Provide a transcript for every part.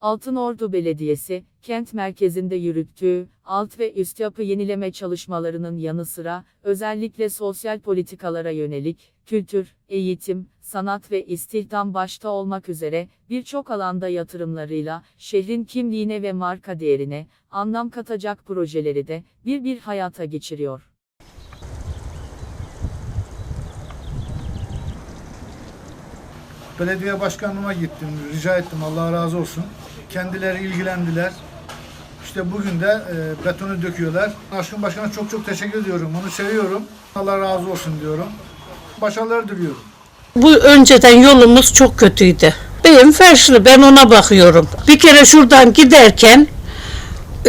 Altınordu Belediyesi, kent merkezinde yürüttüğü alt ve üst yapı yenileme çalışmalarının yanı sıra, özellikle sosyal politikalara yönelik, kültür, eğitim, sanat ve istihdam başta olmak üzere, birçok alanda yatırımlarıyla, şehrin kimliğine ve marka değerine, anlam katacak projeleri de, bir bir hayata geçiriyor. Belediye başkanıma gittim, rica ettim Allah razı olsun. Kendileri ilgilendiler. İşte bugün de e, betonu döküyorlar. Aşkın Başkan'a çok çok teşekkür ediyorum. Onu seviyorum. Allah razı olsun diyorum. Başarılar diliyorum. Bu önceden yolumuz çok kötüydü. Benim ferşli ben ona bakıyorum. Bir kere şuradan giderken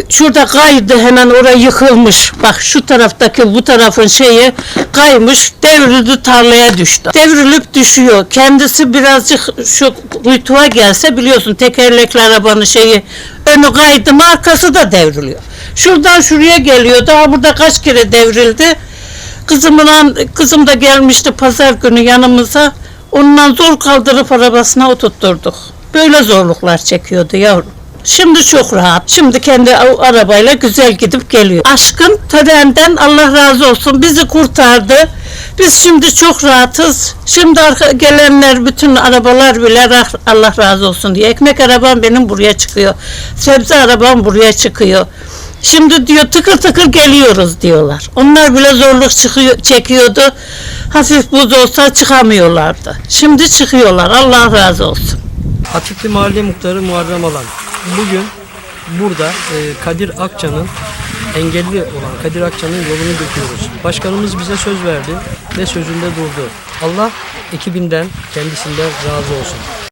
şurada kaydı hemen oraya yıkılmış. Bak şu taraftaki bu tarafın şeyi kaymış devrildi tarlaya düştü. Devrilip düşüyor. Kendisi birazcık şu kuytuğa gelse biliyorsun tekerlekli arabanın şeyi önü kaydı mı arkası da devriliyor. Şuradan şuraya geliyor. Daha burada kaç kere devrildi. Kızımla, kızım da gelmişti pazar günü yanımıza. Ondan zor kaldırıp arabasına oturtturduk. Böyle zorluklar çekiyordu yavrum. Şimdi çok rahat. Şimdi kendi arabayla güzel gidip geliyor. Aşkın törenden Allah razı olsun bizi kurtardı. Biz şimdi çok rahatız. Şimdi arka, gelenler bütün arabalar bile Allah razı olsun diye. Ekmek arabam benim buraya çıkıyor. Sebze arabam buraya çıkıyor. Şimdi diyor tıkır tıkır geliyoruz diyorlar. Onlar bile zorluk çıkıyor, çekiyordu. Hafif buz olsa çıkamıyorlardı. Şimdi çıkıyorlar. Allah razı olsun. Atikli Mahalle Muhtarı Muharrem Alan. Bugün burada e, Kadir Akça'nın engelli olan Kadir Akça'nın yolunu döküyoruz. Başkanımız bize söz verdi ve sözünde durdu. Allah ekibinden kendisinden razı olsun.